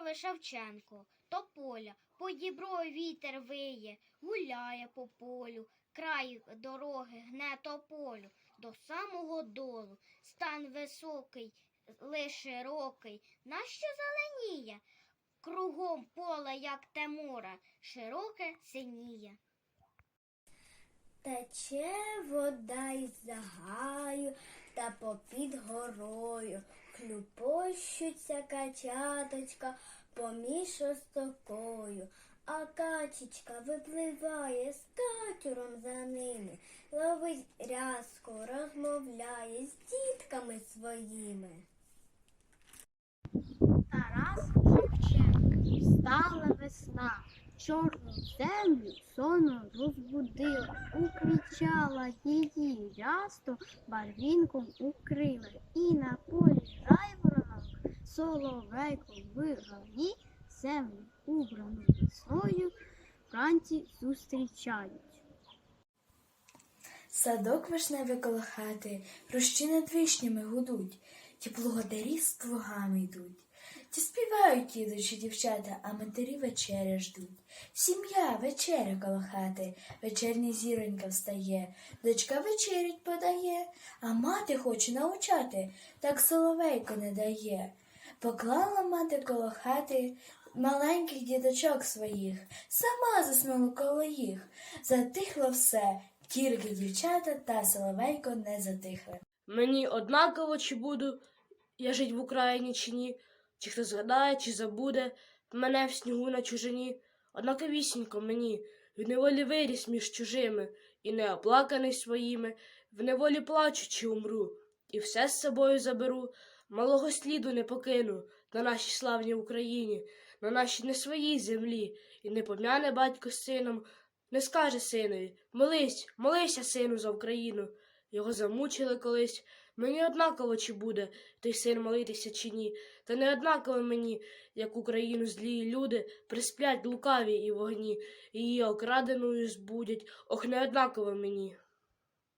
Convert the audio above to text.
рве Шевченко, тополя, по дібро вітер виє, гуляє по полю, край дороги гне тополю, до самого долу, стан високий, лиш широкий, нащо зеленіє? Кругом поле, як те море, широке синіє. Тече вода із загаю та попід горою. Хлюпощуться качаточка поміж остокою. А качечка випливає з катюром за ними, ловить рязку, розмовляє з дітками своїми. Тарас Шевченко, встала весна, чорну землю сону розбудила, укричала її рясто, барвінком укрила, і на полі жайворонок соловейко виграє, землю убрану весною, вранці зустрічають. Садок вишневий коло хати, рощі над вишнями гудуть, ті благодарі з плугами йдуть. Ті співають ідучі дівчата, а матері вечеря ждуть. Сім'я вечеря коло хати, вечерня зіронька встає, дочка вечерять подає, а мати хоче научати, так соловейко не дає. Поклала мати коло хати маленьких діточок своїх, сама заснула коло їх. Затихло все, тільки дівчата та соловейко не затихли. Мені однаково, чи буду я жить в Україні чи ні, чи хто згадає, чи забуде мене в снігу на чужині. Однаковісінько мені в неволі виріс між чужими, і не оплаканий своїми, в неволі плачу, чи умру, і все з собою заберу, малого сліду не покину на нашій славній Україні, на нашій не своїй землі, і не пом'яне батько з сином, не скаже синові Молись, молися, сину, за Україну. Його замучили колись. Мені однаково, чи буде той син молитися чи ні. Та не однаково мені, як Україну злі люди присплять лукаві і вогні, її окраденою збудять. Ох, не однаково мені.